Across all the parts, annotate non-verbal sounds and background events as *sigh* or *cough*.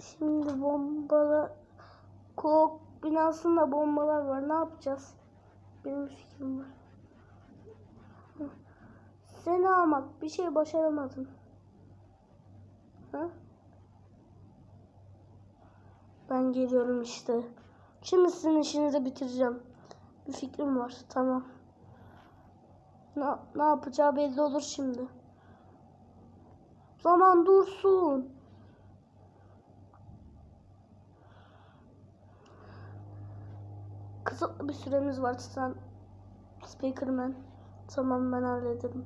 Şimdi bombalar... Kok binasında bombalar var. Ne yapacağız? Benim fikrim var. Seni almak. Bir şey başaramadın. Ha? Ben geliyorum işte. Şimdi sizin işinizi bitireceğim. Bir fikrim var. Tamam. Ne, ne yapacağı belli olur şimdi. Zaman dursun. Kısıtlı bir süremiz var sen Speakerman. Tamam ben hallederim.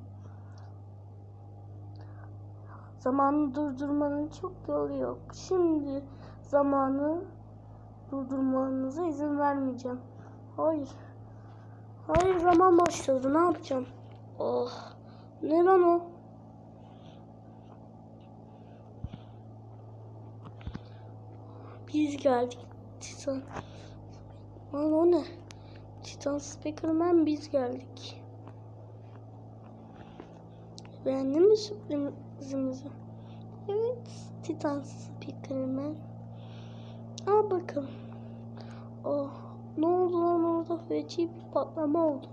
Zamanı durdurmanın çok yolu yok. Şimdi zamanı durdurmanıza izin vermeyeceğim. Hayır. Hayır zaman başladı. Ne yapacağım? Oh. Ne lan o? Biz geldik. Titan. Lan o ne? Titan Speakerman biz geldik. Beğendin mi sürprizimizi? Evet. Titan Speakerman. Al bakalım. Oh. Ne oldu lan orada? Feci bir patlama oldu.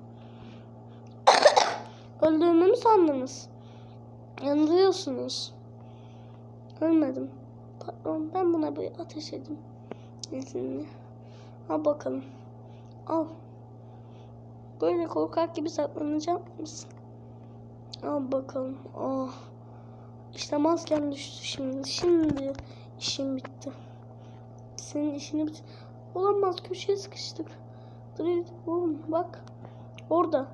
*coughs* Öldüğümü mü sandınız? Yanılıyorsunuz. Ölmedim. Patron ben buna bir ateş edeyim. İzinli. Al bakalım. Al. Böyle korkak gibi saklanacak mısın? Al bakalım. Oh. İşte masken düştü şimdi. Şimdi işim bitti. Senin işini bit... Olamaz köşeye sıkıştık. Dur oğlum bak. Orada.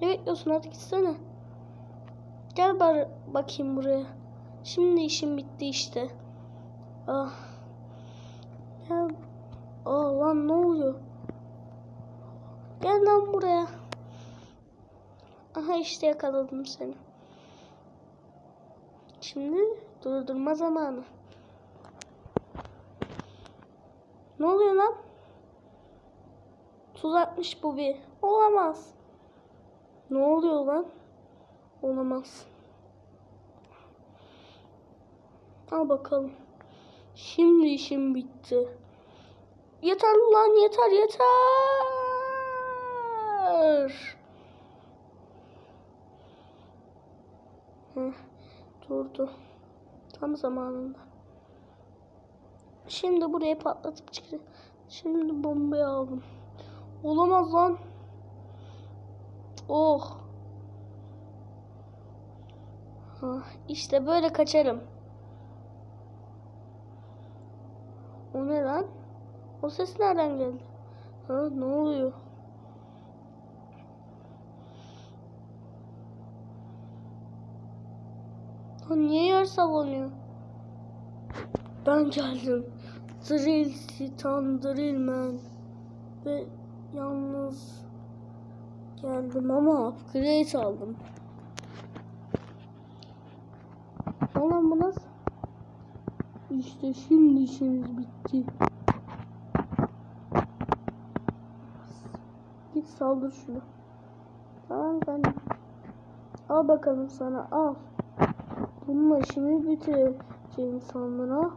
Ne bekliyorsun hadi gitsene. Gel bari bakayım buraya. Şimdi işim bitti işte. Ah. Ya. Aa lan ne oluyor? Gel lan buraya. Aha işte yakaladım seni. Şimdi durdurma zamanı. Ne oluyor lan? Tuzakmış bu bir. Olamaz. Ne oluyor lan? Olamaz. Al bakalım. Şimdi işim bitti. Yeter lan yeter yeter. Heh, durdu. Tam zamanında. Şimdi buraya patlatıp çıktı. Şimdi bombayı aldım. Olamaz lan. Oh. Ha, işte böyle kaçarım. O ne lan? O ses nereden geldi? Ha ne oluyor? Ha niye yer savunuyor? Ben geldim. Drill Titan Drillman. Ve yalnız geldim ama upgrade aldım. Oğlum bu nasıl? İşte şimdi işimiz bitti. Git saldır şunu. Tamam ben. Al bakalım sana al. Bununla işimi bitireceğim sonra.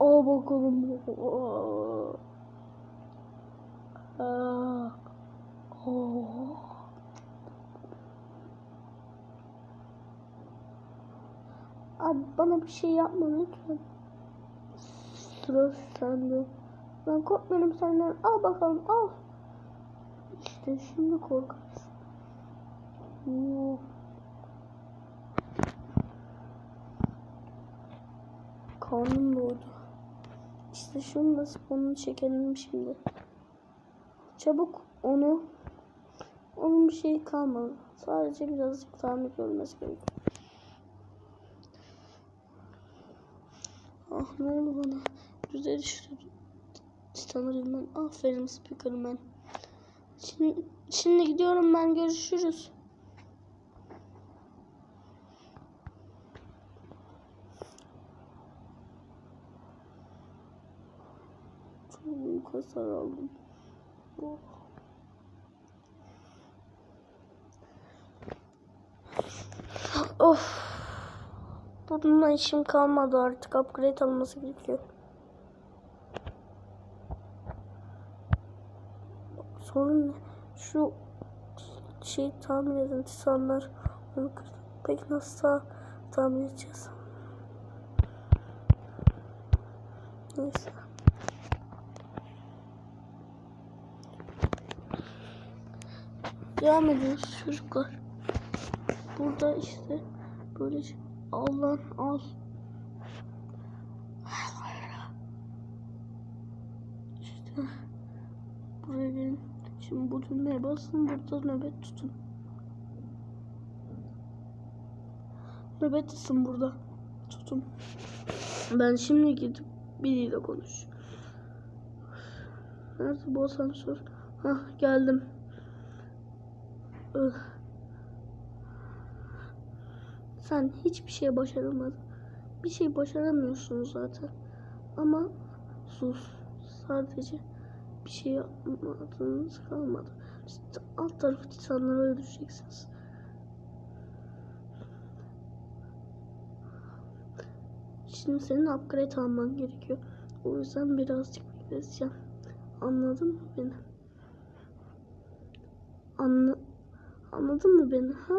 Al bakalım. Aa. Oh. Abi bana bir şey yapma lütfen. Sıra sende. Ben korkmuyorum senden. Al bakalım al. İşte şimdi korkarsın. Oo. Karnım doğdu. İşte şunu da onu çekelim şimdi. Çabuk onu. Onun bir şey kalmadı. Sadece birazcık tamir görmesi gerekiyor. Ah ne oldu bana? Güzel düştü. Tanırım ben. Aferin speaker'ım ben. Şimdi, şimdi gidiyorum ben. Görüşürüz. Çok hasar aldım. Oh. Of. Bununla işim kalmadı artık. Upgrade alması gerekiyor. Sorun ne? Şu şey tamir eden tisanlar onu. Peki nasıl ta- tamir edeceğiz? Neyse. Devam ediyoruz çocuklar. Burada işte böyle şey- al lan al. İşte buraya gelin. Şimdi bu düğmeye basın burada nöbet tutun. Nöbet tutun burada. Tutun. Ben şimdi gidip biriyle konuş. Nerede bu asansör? Hah geldim. Ih. Sen hiçbir şey başaramadın. Bir şey başaramıyorsun zaten. Ama sus. Sadece bir şey yapmadığınız kalmadı. İşte alt tarafı titanları öldüreceksiniz. Şimdi senin upgrade alman gerekiyor. O yüzden birazcık bekleteceğim. Anladın mı beni? Anla Anladın mı beni ha?